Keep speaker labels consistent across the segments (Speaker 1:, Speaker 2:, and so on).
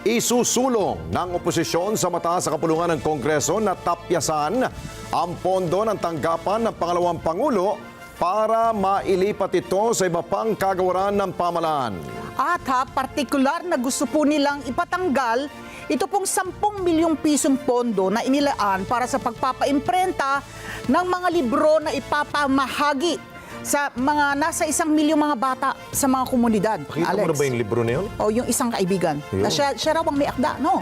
Speaker 1: Isusulong ng oposisyon sa mataas sa kapulungan ng Kongreso na tapyasan ang pondo ng tanggapan ng pangalawang Pangulo para mailipat ito sa iba pang kagawaran ng pamalaan.
Speaker 2: At ha, partikular na gusto po nilang ipatanggal ito pong 10 milyong pisong pondo na inilaan para sa pagpapaimprenta ng mga libro na ipapamahagi sa mga nasa isang milyong mga bata sa mga komunidad.
Speaker 1: Nakita mo na ba yung libro na yun?
Speaker 2: O yung isang kaibigan.
Speaker 1: Yun.
Speaker 2: Na siya, siya raw ang may akda, no?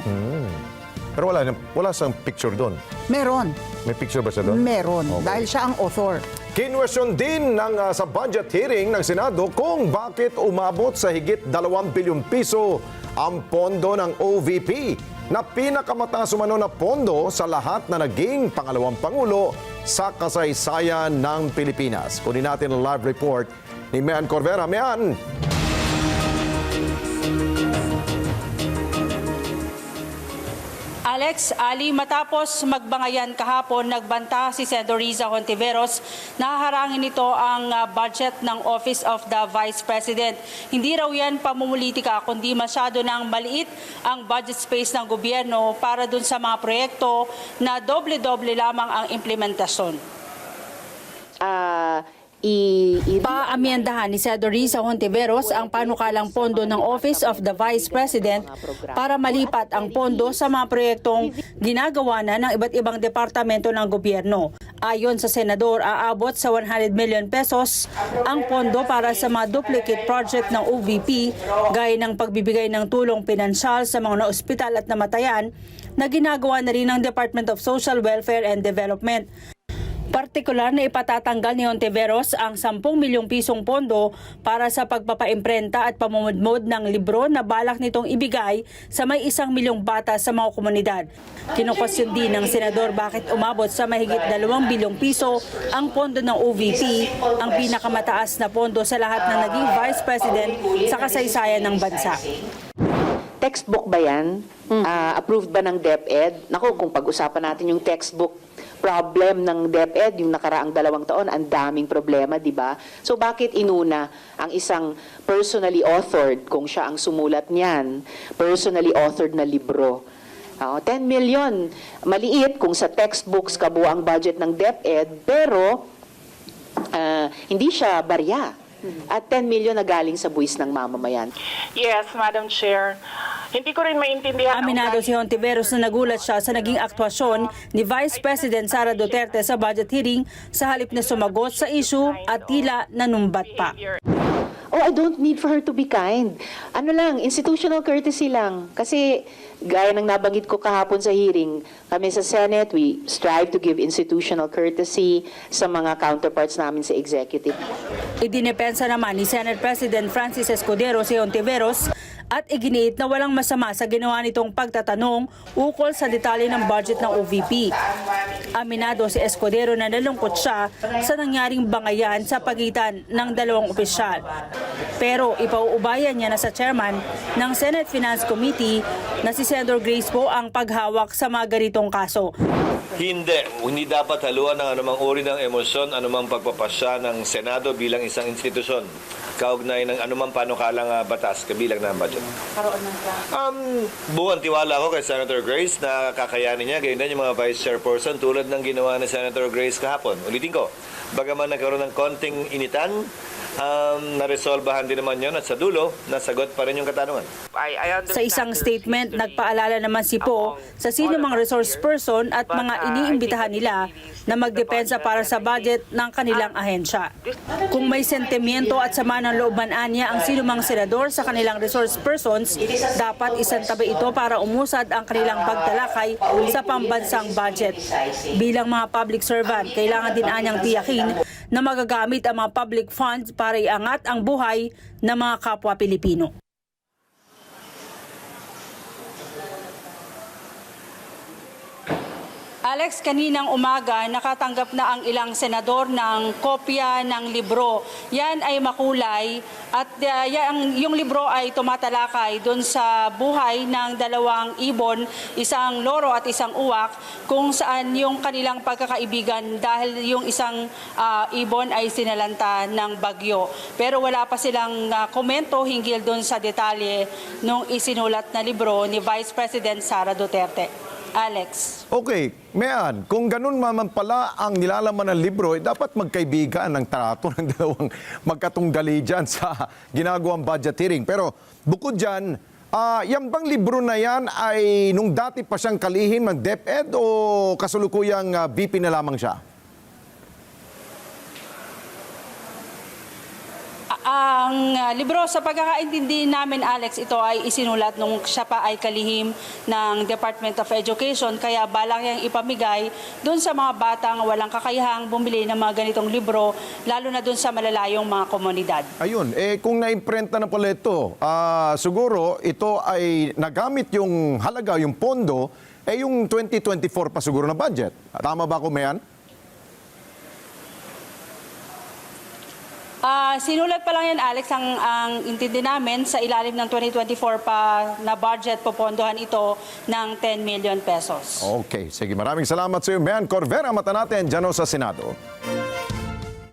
Speaker 1: Pero wala, wala siyang picture doon.
Speaker 2: Meron.
Speaker 1: May picture ba siya doon?
Speaker 2: Meron.
Speaker 1: Okay.
Speaker 2: Dahil siya ang author.
Speaker 1: Kinwestiyon din ng, ah, sa budget hearing ng Senado kung bakit umabot sa higit 2 bilyong piso ang pondo ng OVP na pinakamataas umano na pondo sa lahat na naging pangalawang pangulo sa kasaysayan ng Pilipinas. Kunin natin ang live report ni Mean Corvera. Mean,
Speaker 3: Alex, Ali, matapos magbangayan kahapon, nagbanta si Senator Riza Hontiveros na haharangin nito ang uh, budget ng Office of the Vice President. Hindi raw yan pamumulitika, kundi masyado nang maliit ang budget space ng gobyerno para dun sa mga proyekto na doble-doble lamang ang implementasyon.
Speaker 4: ah i, i
Speaker 3: Paamyendahan ni Senator Risa Hontiveros ang panukalang pondo ng Office of the Vice President para malipat ang pondo sa mga proyektong ginagawa na ng iba't ibang departamento ng gobyerno. Ayon sa Senador, aabot sa 100 million pesos ang pondo para sa mga duplicate project ng OVP gaya ng pagbibigay ng tulong pinansyal sa mga na-ospital at namatayan na ginagawa na rin ng Department of Social Welfare and Development. Partikular na ipatatanggal ni Ontiveros ang 10 milyong pisong pondo para sa pagpapaimprenta at pamumudmod ng libro na balak nitong ibigay sa may isang milyong bata sa mga komunidad. Kinukwestiyon din ng senador bakit umabot sa mahigit 2 bilyong piso ang pondo ng OVP, ang pinakamataas na pondo sa lahat ng naging vice president sa kasaysayan ng bansa.
Speaker 4: textbook ba yan? Ah, approved ba ng DepEd? Naku, kung pag-usapan natin yung textbook problem ng DepEd yung nakaraang dalawang taon, ang daming problema, di ba? So bakit inuna ang isang personally authored, kung siya ang sumulat niyan, personally authored na libro? Ah, 10 million, maliit kung sa textbooks kabuo ang budget ng DepEd, pero ah, hindi siya barya. At 10 million na galing sa buwis ng mamamayan.
Speaker 5: Yes, Madam Chair. Hindi ko rin maintindihan.
Speaker 3: Aminado si Hontiveros na nagulat siya sa naging aktwasyon ni Vice President Sara Duterte sa budget hearing sa halip na sumagot sa issue at tila nanumbat pa.
Speaker 4: Oh, I don't need for her to be kind. Ano lang, institutional courtesy lang. Kasi, gaya ng nabanggit ko kahapon sa hearing, kami sa Senate, we strive to give institutional courtesy sa mga counterparts namin sa executive.
Speaker 3: Idinepensa naman ni Senate President Francis Escudero si Hontiveros at iginiit na walang masama sa ginawa nitong pagtatanong ukol sa detalye ng budget ng OVP. Aminado si Escudero na nalungkot siya sa nangyaring bangayan sa pagitan ng dalawang opisyal. Pero ipauubayan niya na sa chairman ng Senate Finance Committee na si Senator Grace po ang paghawak sa mga ganitong kaso.
Speaker 6: Hindi. Hindi dapat haluan ng anumang uri ng emosyon, anumang pagpapasya ng Senado bilang isang institusyon. Kaugnay ng anumang panukalang ah, batas, kabilang ng budget. Um, buwan tiwala ko kay Senator Grace na kakayanin niya, gayon din yung mga vice chairperson tulad ng ginawa ni Senator Grace kahapon. Ulitin ko, bagaman nagkaroon ng konting initan, um, naresolbahan din naman yon at sa dulo, nasagot pa rin yung katanungan.
Speaker 5: I, I
Speaker 3: Sa isang statement, nagpaalala naman si Po sa sino mang resource person at mga iniimbitahan nila na magdepensa para sa budget ng kanilang ahensya. Kung may sentimiento at sama ng looban anya ang sino mang senador sa kanilang resource persons, dapat isantabi ito para umusad ang kanilang pagtalakay sa pambansang budget. Bilang mga public servant, kailangan din anyang tiyakin na magagamit ang mga public funds para iangat ang buhay ng mga kapwa Pilipino. Alex, kaninang umaga nakatanggap na ang ilang senador ng kopya ng libro. Yan ay makulay at uh, yan, yung libro ay tumatalakay doon sa buhay ng dalawang ibon, isang loro at isang uwak, kung saan yung kanilang pagkakaibigan dahil yung isang ah, ibon ay sinalanta ng bagyo. Pero wala pa silang ah, komento hinggil doon sa detalye nung isinulat na libro ni Vice President Sara Duterte. Alex.
Speaker 1: Okay, Mayan, kung ganun naman pala ang nilalaman ng libro, eh, dapat magkaibigan ng trato ng dalawang magkatunggali dyan sa ginagawang budget hearing. Pero bukod dyan, ah, yan bang libro na yan ay nung dati pa siyang kalihim ng DepEd o kasulukuyang ah, BP na lamang siya?
Speaker 3: Ang uh, libro sa pagkakaintindi namin Alex ito ay isinulat nung siya pa ay kalihim ng Department of Education kaya balak niyang ipamigay doon sa mga batang walang kakayahang bumili ng mga ganitong libro lalo na doon sa malalayong mga komunidad.
Speaker 1: Ayun, eh kung naimprenta na pala ito, ah, siguro ito ay nagamit yung halaga, yung pondo, eh yung 2024 pa siguro na budget. Tama ba ko, Mayan?
Speaker 3: Ah, sinulat pa lang yan Alex ang, ang intindi namin sa ilalim ng 2024 pa na budget popondohan ito ng 10 million pesos.
Speaker 1: Okay, sige. Maraming salamat sa iyo, Mayan Corvera. Mata natin dyan sa Senado.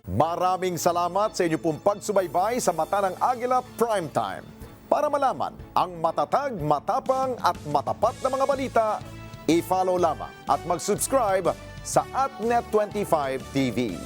Speaker 1: Maraming salamat sa inyo pong pagsubaybay sa Mata ng Agila Primetime. Para malaman ang matatag, matapang at matapat na mga balita, i-follow lamang at mag-subscribe sa AtNet25 TV.